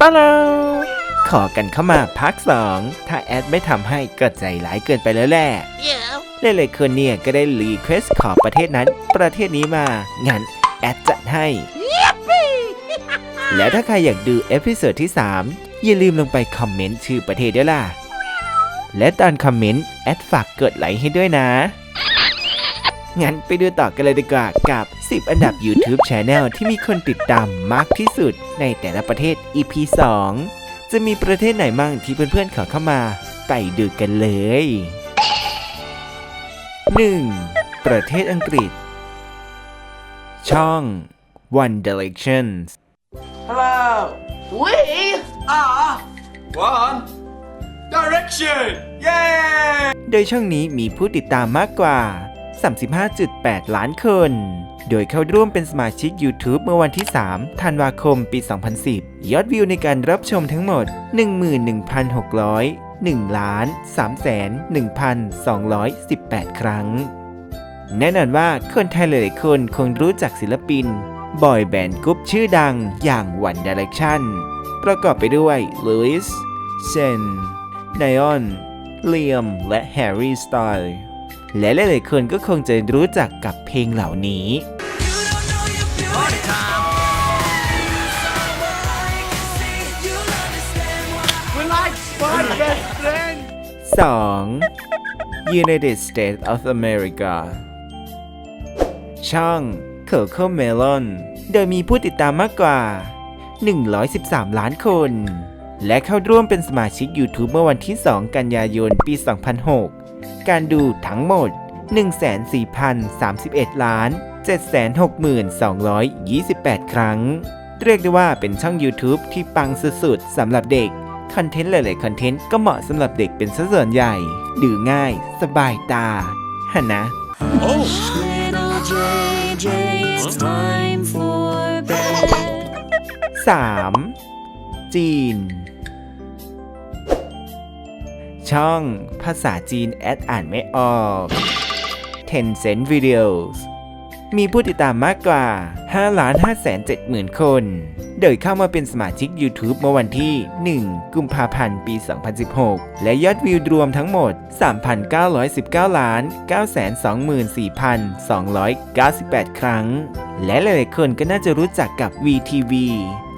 ปะลาขอกันเข้ามาพักสองถ้าแอดไม่ทำให้ก็ใจร้ายเกินไปแล้วแหละ Yeah. หลายๆคนเนี่ยก็ได้รีเควสขอประเทศนั้น ประเทศนี้มา งั้นแอดจัดให้ แล้วถ้าใครอยากดูเอพิโซดที่ 3 อย่าลืมลงไปคอมเมนต์ชื่อประเทศด้วยล่ะ และตอนคอมเมนต์แอดฝากกดไลค์ให้ด้วยนะ งั้นไปดูต่อกันเลยดีกว่ากับ 10 อันดับ YouTube Channel ที่มีคนติดตามมากที่สุดในแต่ละประเทศ EP 2 จะมีประเทศไหนมั่งที่เพื่อนๆขอเข้ามา ไปดูกันเลย 1. ประเทศอังกฤษ ช่อง One Directions Hello. We Ah. One. Direction. Yay. โดยช่องนี้มีผู้ติดตามมากกว่า 35.8 ล้านคน โดยเข้าร่วมเป็นสมาชิก YouTube เมื่อวันที่ 3 ธันวาคม ปี 2010 ยอดวิวในการรับชมทั้งหมด 11,600 1ล้าน3แสน1,218 ครั้ง แน่นอนว่าคนไทยหลายๆคนคงรู้จักศิลปิน บอยแบนด์กรุ๊ปชื่อดังอย่าง One Direction ประกอบไปด้วย Louis, Sen, Nion, Liam และ Harry Styles และหลายๆคนก็คงจะรู้จักกับเพลงเหล่านี้ We're like five best friends. 2. United States of America ช่อง Coco Melon โดยมีผู้ติดตามมากกว่า 113 ล้านคน และเข้าร่วมเป็นสมาชิก YouTube เมื่อวันที่ 2 กันยายน ปี 2006 การดูทั้งหมด104,031 ล้าน 762,228 ครั้ง เรียกได้ว่าเป็นช่อง YouTube ที่ปังสุดๆสำหรับเด็ก คอนเทนต์หลายๆคอนเทนต์ก็เหมาะสำหรับเด็กเป็นสัดส่วนใหญ่ ดูง่าย สบายตาฮะนะ Little JJ, it's time for bed. 3. จีน ช่องภาษาจีนแอดอ่านไม่ออก Tencent Videos มีผู้ติดตามมากกว่า 5 5 7 0 0 0 0 คน โดยเข้ามาเป็นสมาชิก YouTube เมื่อวันที่ 1 กุมภาพันธ์ปี 2016 และยอดวิวรวมทั้งหมด 3,919 ล้าน 924,298 ครั้ง และหลายๆคนก็น่าจะรู้จักกับ VTV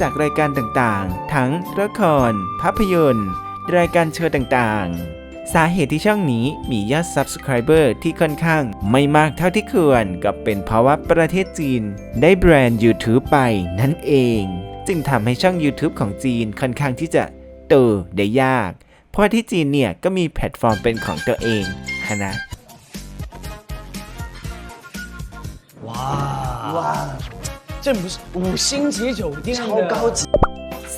จากรายการต่างๆ ทั้งละคร ภาพยนตร์ รายการโชว์ต่างๆ สาเหตุที่ช่องนี้มียอด Subscriber ที่ค่อนข้างไม่มากเท่าที่ควร ก็เป็นเพราะว่าประเทศจีนได้แบรนด์ YouTube ไปนั่นเอง จึงทำให้ช่อง YouTube ของจีนค่อนข้างที่จะโตได้ยาก เพราะว่าที่จีนเนี่ยก็มีแพลตฟอร์มเป็นของตัวเองฮะนะ 哇，这不是五星级酒店超高级。 4.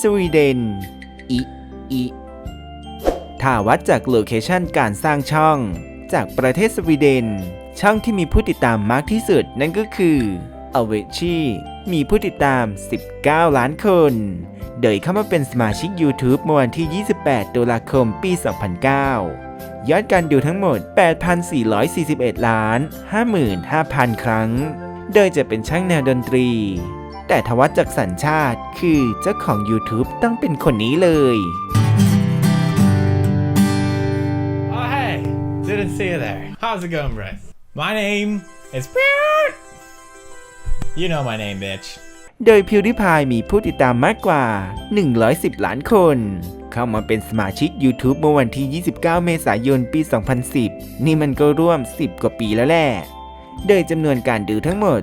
สวีเดน อีอีถ้าวัดจากโลเคชันการสร้างช่อง จากประเทศสวีเดน ช่องที่มีผู้ติดตามมากที่สุดนั่นก็คือ a v e c h i มีผู้ติดตาม 19 ล้านคน โดยเข้ามาเป็นสมาชิก YouTube เมื่อวันที่ 28 ตุลาคม ปี 2009 ยอดการดูทั้งหมด 8,441 ล้าน 55,000 ครั้ง โดยจะเป็นช่างแนวดนตรี แต่ทวัดจากสัญชาติคือเจ้าของ YouTube ต้องเป็นคนนี้เลย Oh, hey! Didn't see you there. How's it going, Bryce? My name is Beard! You know my name, bitch. โดยพิวดิพายมีผู้ติดตามมากกว่า 110 ล้านคน เข้ามาเป็นสมาชิก YouTube เมื่อวันที่ 29 เมษายน ปี 2010 นี่มันก็ร่วม 10 กว่าปีแล้วแหละ โดยจำนวนการดูทั้งหมด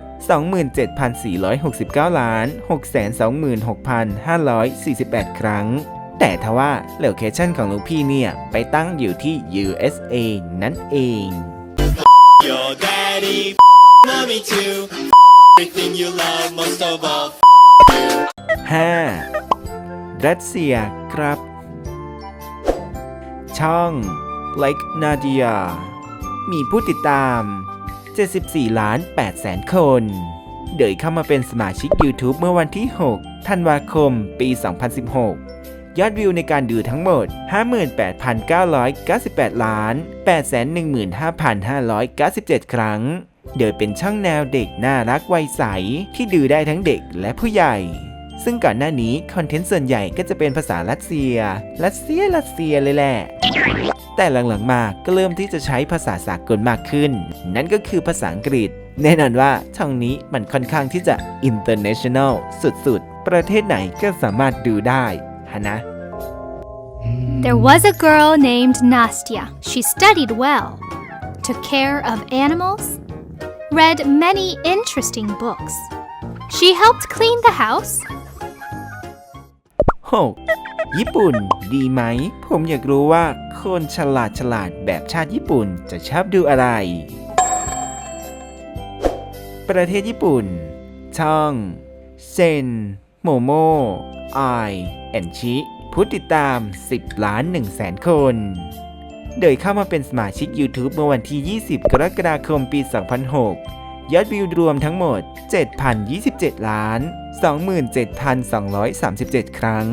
27,469 ล้าน 626,548 ครั้ง แต่ทว่าโลเคชันของลูกพี่เนี่ย ไปตั้งอยู่ที่ USA นั่นเอง Your daddy mommy too. Everything you love most of all. 5. รัสเซียครับ ช่อง Like Nadia มีผู้ติดตาม 74 ล้าน8แสนคน โดยเข้ามาเป็นสมาชิก YouTube เมื่อวันที่ 6 ธันวาคม ปี 2016 ยอดวิวในการดูทั้งหมด 58,998 ล้าน 815,597 ครั้ง โดยเป็นช่องแนวเด็กน่ารักวัยใส ที่ดูได้ทั้งเด็กและผู้ใหญ่ซึ่งก่อนหน้านี้ คอนเทนต์ส่วนใหญ่ก็จะเป็นภาษารัสเซีย รัสเซีย รัสเซียเลยแหละ แต่หลังๆมาก็เริ่มที่จะใช้ภาษาสากลมากขึ้น นั่นก็คือภาษาอังกฤษ แน่นอนว่าช่องนี้มันค่อนข้างที่จะ international สุดๆ ประเทศไหนก็สามารถดูได้ฮะนะ There was a girl named Nastya. She studied well, took care of animals, read many interesting books. She helped clean the house, 6. ญี่ปุ่น ดีไหม ผมอยากรู้ว่าคนฉลาดฉลาดแบบชาติญี่ปุ่นจะชอบดูอะไร ประเทศญี่ปุ่น ช่อง เซน โมโมไอแอนชิผู้ติดตาม 10 ล้าน1แสนคน โดยเข้ามาเป็นสมาชิก YouTube เมื่อวันที่ 20 กรกฎาคมปี 2006 ยอดวิวรวมทั้งหมด 7,027 ล้าน 27,237 ครั้ง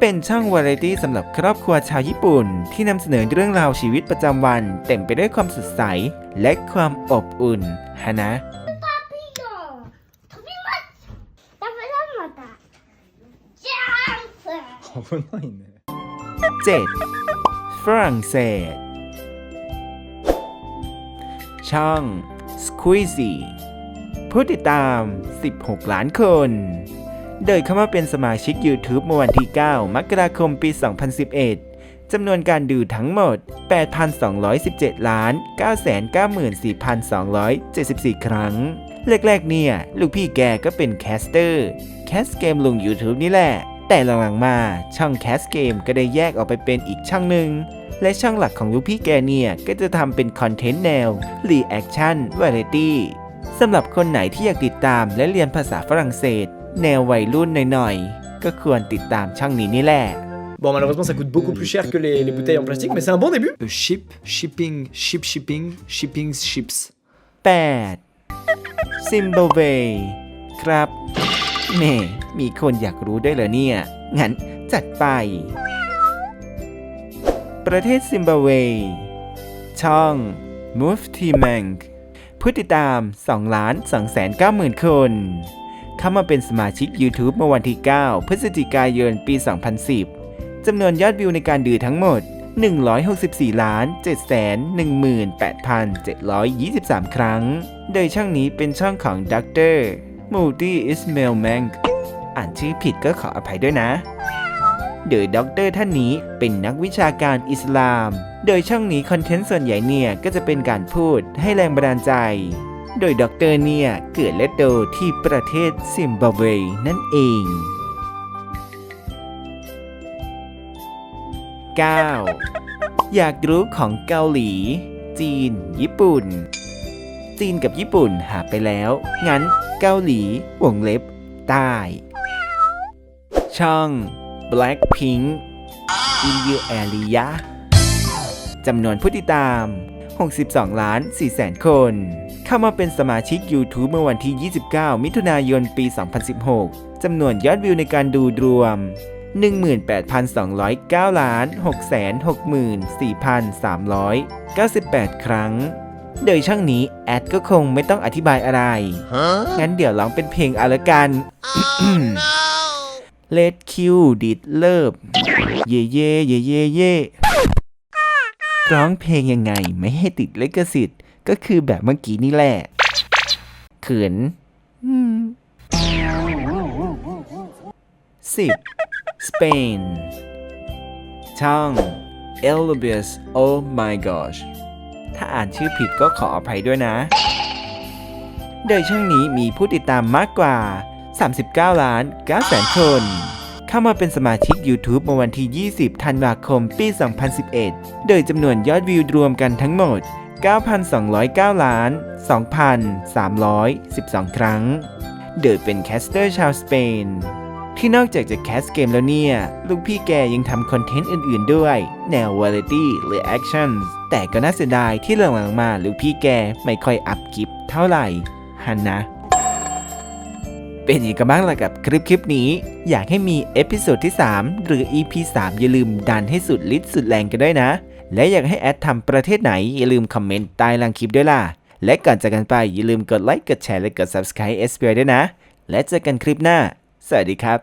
เป็นช่องวาไรตี้สำหรับครอบครัวชาวญี่ปุ่น ที่นำเสนอเรื่องราวชีวิตประจำวัน เต็มไปด้วยความสดใส และความอบอุ่นฮะนะ 飛びますダメだまたジャンプ危ないね 7. ฝรั่งเศส ช่อง Squeezy ผู้ติดตาม 16 ล้านคน โดยเข้ามาเป็นสมาชิก YouTube เมื่อวันที่ 9 มกราคมปี 2011 จำนวนการดูทั้งหมด 8,217 ล้าน 994,274 ครั้ง แรกๆเนี่ย ลูกพี่แกก็เป็นแคสเตอร์ แคสเกมลง YouTube นี่แหละ แต่หลังๆมาช่องแคสเกมก็ได้แยกออกไปเป็นอีกช่องหนึ่งและช่องหลักของลูกพี่แกเนี่ย ก็จะทำเป็นคอนเทนต์แนว Reaction Variety สำหรับคนไหนที่อยากติดตามและเรียนภาษาฝรั่งเศส แนววัยรุ่นหน่อยๆ ก็ควรติดตามช่องนี้นี่แหละ Bon, malheureusement, ça coûte beaucoup plus cher que les, les bouteilles en plastique, mais c'est un bon début. Euh, ship, shipping, ship shipping, shipping ships. 8. ซิมโบเวครับแหม่มีคนอยากรู้ได้วยเหรอเนี่ย งั้นจัดไป ประเทศซิมบับเว ช่อง Mufti Mank ผู้ติดตาม2ล้าน2แสน9หมื่นคน เข้ามาเป็นสมาชิก YouTube เมื่อวันที่ 9 พฤศจิกายนปี 2010 จำนวนยอดวิวในการดูทั้งหมด 164ล้าน718,723 ครั้ง โดยช่องนี้เป็นช่องของดรมูตี้อิสเมลแมงอ่านชื่อผิดก็ขออภัยด้วยนะ โดยด็อกเตอร์ท่านนี้เป็นนักวิชาการอิสลาม โดยช่องนี้คอนเทนต์ส่วนใหญ่เนี่ย ก็จะเป็นการพูดให้แรงบันดาลใจ โดยด็อกเตอร์เนี่ย เกิดและโตที่ประเทศซิมบับเวนั่นเอง 9. อยากรู้ของเกาหลี จีน ญี่ปุ่น จีนกับญี่ปุ่นหาไปแล้ว งั้นเกาหลีวงเล็บ ใต้ ช่อง Blackpink In Your Area จำนวนผู้ติดตาม 62 ล้าน 4 แสนคน เข้ามาเป็นสมาชิก YouTube เมื่อวันที่ 29 มิถุนายน ปี 2016 จำนวนยอดวิวในการดูรวม 18,209ล้าน664,398 ครั้ง โดยช่องนี้ แอดก็คงไม่ต้องอธิบายอะไรงั้นเดี๋ยวร้องเป็นเพลงเอาละกัน Let Q Did Love เย่เย่เย่เย่เย่ร้องเพลงยังไงไม่ให้ติดลิขสิทธิ์ ก็คือแบบเมื่อกี้นี่แหละเขินสิบสเปนช่อง e l b i u s Oh my gosh ถ้าอ่านชื่อผิดก็ขออภัยด้วยนะ โดยช่องนี้มีผู้ติดตามมากกว่า 39 ล้าน9แสนคน เข้ามาเป็นสมาชิก YouTube เมื่อวันที่ 20 ธันวาคม ปี 2011 โดยจำนวนยอดวิวรวมกันทั้งหมด 9,209 ล้าน 2,312 ครั้ง โดยเป็นแคสเตอร์ชาวสเปน ที่นอกจากจะแคสเกมแล้วเนี่ย ลูกพี่แกยังทำคอนเทนต์อื่นๆด้วย แนว Variety หรือ Action แต่ก็น่าเสียดายที่หลังๆมาลูกพี่แกไม่ค่อยอัพคลิปเท่าไหร่ฮันนะ เป็นยังไงกันบ้างล่ะกับคลิปคลิปนี้ อยากให้มีเอพิโซดที่ 3 หรือ EP 3 อย่าลืมดันให้สุดฤทธิ์สุดแรงกันด้วยนะ และอยากให้แอดทำประเทศไหน อย่าลืมคอมเมนต์ใต้ล่างคลิปด้วยล่ะ และก่อนจากกันไปอย่าลืมกดไลค์กดแชร์และกด Subscribe SPI ด้วยนะ และเจอกันคลิปหน้า สวัสดีครับ